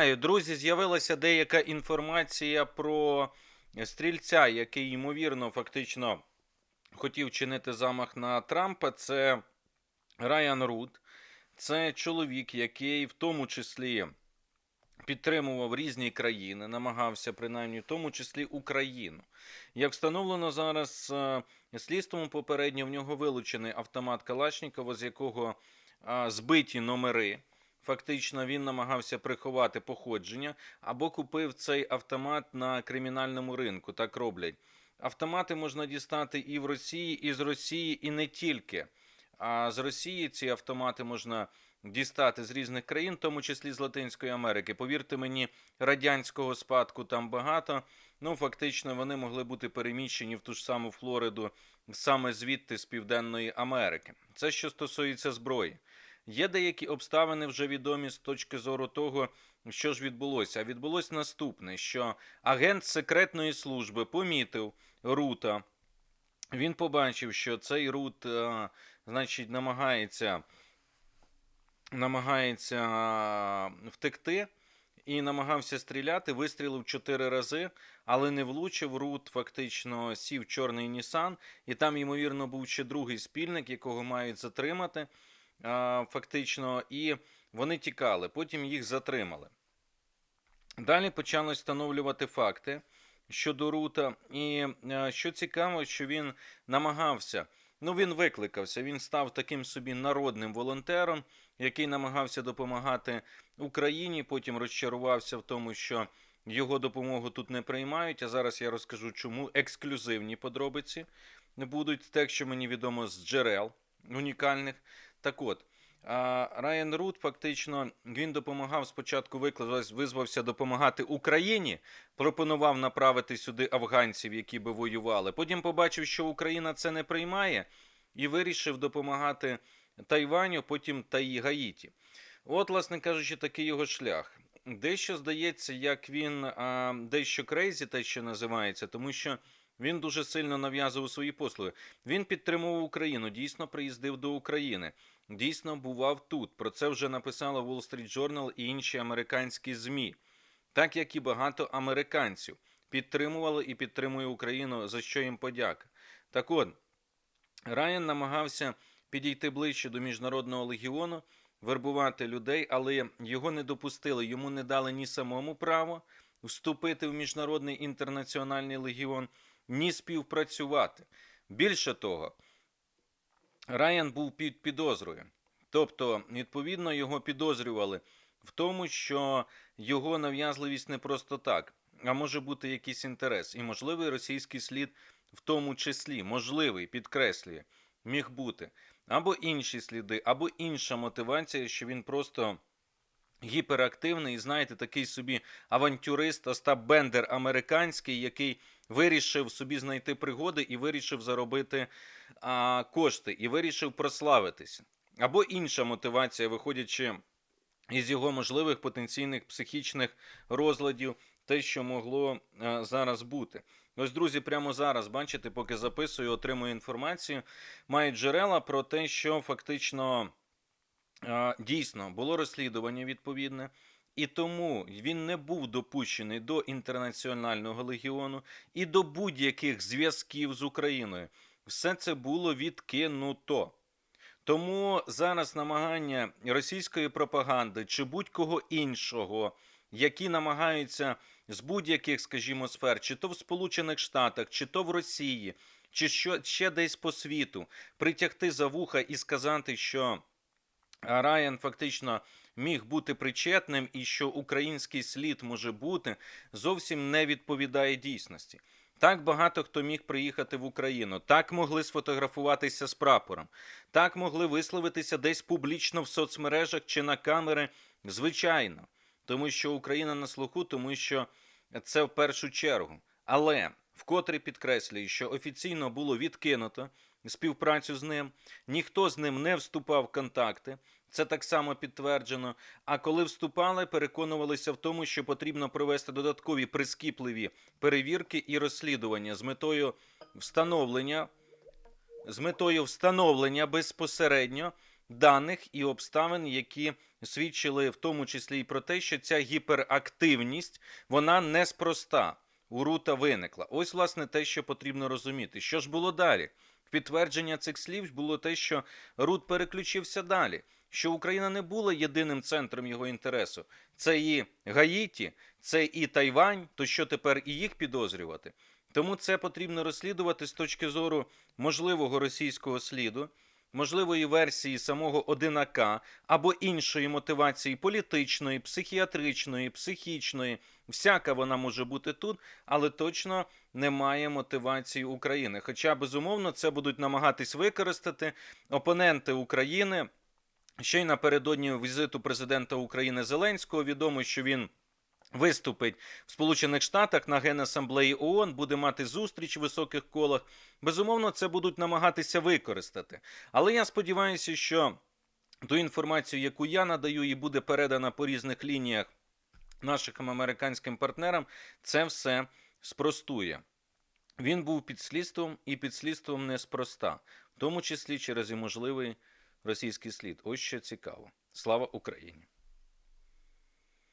Друзі, з'явилася деяка інформація про стрільця, який, ймовірно, фактично хотів чинити замах на Трампа. Це Райан Руд. Це чоловік, який в тому числі підтримував різні країни, намагався принаймні в тому числі Україну. Як встановлено зараз е, слідством попередньо, в нього вилучений автомат Калашнікова, з якого збиті номери. Фактично він намагався приховати походження або купив цей автомат на кримінальному ринку. Так роблять. Автомати можна дістати і в Росії, і з Росії, і не тільки. А з Росії ці автомати можна дістати з різних країн, тому числі з Латинської Америки. Повірте мені, радянського спадку там багато. Ну, фактично, вони могли бути переміщені в ту ж саму Флориду саме звідти з Південної Америки. Це що стосується зброї. Є деякі обставини вже відомі з точки зору того, що ж відбулося. А відбулось наступне: що агент секретної служби помітив Рута. Він побачив, що цей Рут, е, значить, намагається, намагається е, втекти і намагався стріляти. Вистрілив чотири рази, але не влучив. Рут фактично сів чорний Нісан, і там, ймовірно, був ще другий спільник, якого мають затримати. Фактично, і вони тікали. Потім їх затримали. Далі почали встановлювати факти щодо Рута. І е, що цікаво, що він намагався. Ну, він викликався, він став таким собі народним волонтером, який намагався допомагати Україні. Потім розчарувався в тому, що його допомогу тут не приймають. А зараз я розкажу, чому ексклюзивні подробиці будуть те, що мені відомо з джерел унікальних. Так от. Райан Рут фактично він допомагав спочатку викликався, визвався допомагати Україні, пропонував направити сюди афганців, які би воювали. Потім побачив, що Україна це не приймає, і вирішив допомагати Тайваню, потім та і Гаїті. От, власне кажучи, такий його шлях. Дещо здається, як він а, дещо крейзі, те, що називається, тому що він дуже сильно нав'язував свої послуги. Він підтримував Україну, дійсно приїздив до України, дійсно бував тут. Про це вже написала Wall Street Journal і інші американські ЗМІ, так як і багато американців підтримували і підтримує Україну, за що їм подяка. Так от, Райан намагався підійти ближче до міжнародного легіону, вербувати людей, але його не допустили, йому не дали ні самому право вступити в міжнародний інтернаціональний легіон, ні співпрацювати. Більше того, Райан був під підозрою. Тобто, відповідно, його підозрювали в тому, що його нав'язливість не просто так, а може бути якийсь інтерес. І можливий російський слід в тому числі, можливий, підкреслює, міг бути. Або інші сліди, або інша мотивація, що він просто гіперактивний, і знаєте, такий собі авантюрист Остап Бендер американський, який вирішив собі знайти пригоди і вирішив заробити а, кошти, і вирішив прославитися. Або інша мотивація, виходячи із його можливих потенційних психічних розладів, те, що могло а, зараз бути. Ось, друзі, прямо зараз, бачите, поки записую, отримую інформацію, мають джерела про те, що фактично дійсно було розслідування відповідне. І тому він не був допущений до інтернаціонального легіону і до будь-яких зв'язків з Україною. Все це було відкинуто. Тому зараз намагання російської пропаганди чи будь-кого іншого, які намагаються з будь-яких, скажімо, сфер, чи то в Сполучених Штатах, чи то в Росії, чи що ще десь по світу, притягти за вуха і сказати, що Райан фактично міг бути причетним і що український слід може бути, зовсім не відповідає дійсності. Так багато хто міг приїхати в Україну, так могли сфотографуватися з прапором, так могли висловитися десь публічно в соцмережах чи на камери. Звичайно, тому що Україна на слуху, тому що це в першу чергу. Але вкотре підкреслюю, що офіційно було відкинуто співпрацю з ним, ніхто з ним не вступав в контакти. Це так само підтверджено. А коли вступали, переконувалися в тому, що потрібно провести додаткові прискіпливі перевірки і розслідування з метою встановлення, з метою встановлення безпосередньо даних і обставин, які свідчили в тому числі і про те, що ця гіперактивність вона неспроста у Рута виникла. Ось, власне, те, що потрібно розуміти. Що ж було далі? Підтвердження цих слів було те, що Рут переключився далі, що Україна не була єдиним центром його інтересу. Це і Гаїті, це і Тайвань, то що тепер і їх підозрювати? Тому це потрібно розслідувати з точки зору можливого російського сліду, можливої версії самого одинака або іншої мотивації політичної, психіатричної, психічної. Всяка вона може бути тут, але точно немає мотивації України. Хоча, безумовно, це будуть намагатись використати опоненти України. Ще й напередодні візиту президента України Зеленського відомо, що він виступить в Сполучених Штатах на Генасамблеї ООН, буде мати зустріч в високих колах. Безумовно, це будуть намагатися використати. Але я сподіваюся, що ту інформацію, яку я надаю, і буде передана по різних лініях нашим американським партнерам, це все спростує. Він був під слідством і під слідством неспроста, в тому числі через і можливий російський слід. Ось що цікаво. Слава Україні!